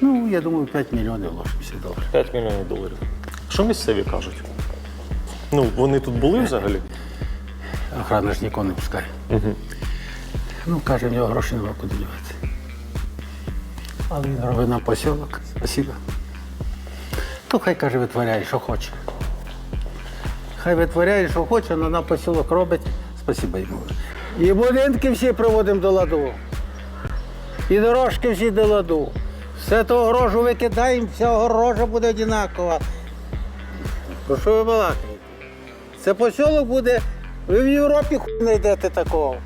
Ну, я думаю, 5 мільйонів ложимося доларів. 5 мільйонів доларів. Що місцеві кажуть? Ну, вони тут були взагалі? Охрана ж нікого не пускає. Ну, каже, в нього грошей нема куди дівати. Але він робить нам посілок. Спасибо. То хай каже, витворяє, що хоче. Хай витворяє, що хоче, але нам посілок робить. Спасибо йому. І будинки всі приводимо до ладу. І дорожки всі до ладу. Все то огорожу викидаємо, вся огорожа буде одинакова. Про що ви балакаєте? Це посілок буде, ви в Європі хуй знайдете такого.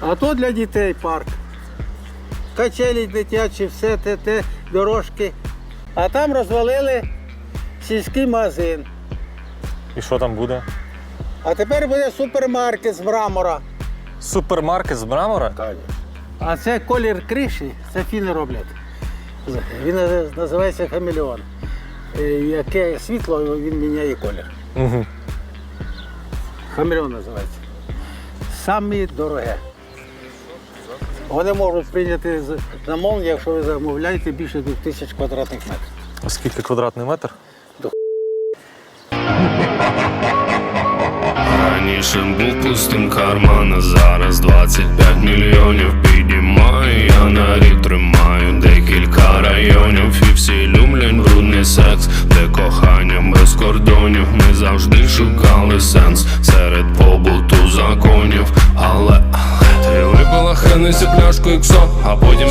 А то для дітей парк. Качелі дитячі, все те, те, дорожки. А там розвалили сільський магазин. І що там буде? А тепер буде супермаркет з мрамора. Супермаркет з мрамора? А це колір криші, це фіни роблять. Він називається хамелеон. Е, Яке світло, він міняє колір. Угу. Хамелеон називається. Самі дороге. Вони можуть прийняти замовлення, якщо ви замовляєте більше 2000 квадратних метрів. А скільки квадратний метр? Раніше був пустим карман, а зараз 25 мільйонів підіймаю, я на рік тримаю декілька районів І всі люблять брудний секс, де кохання без кордонів. Ми завжди шукали сенс серед побуту законів. Але, але ти випила хенесі пляшку іксо, а потім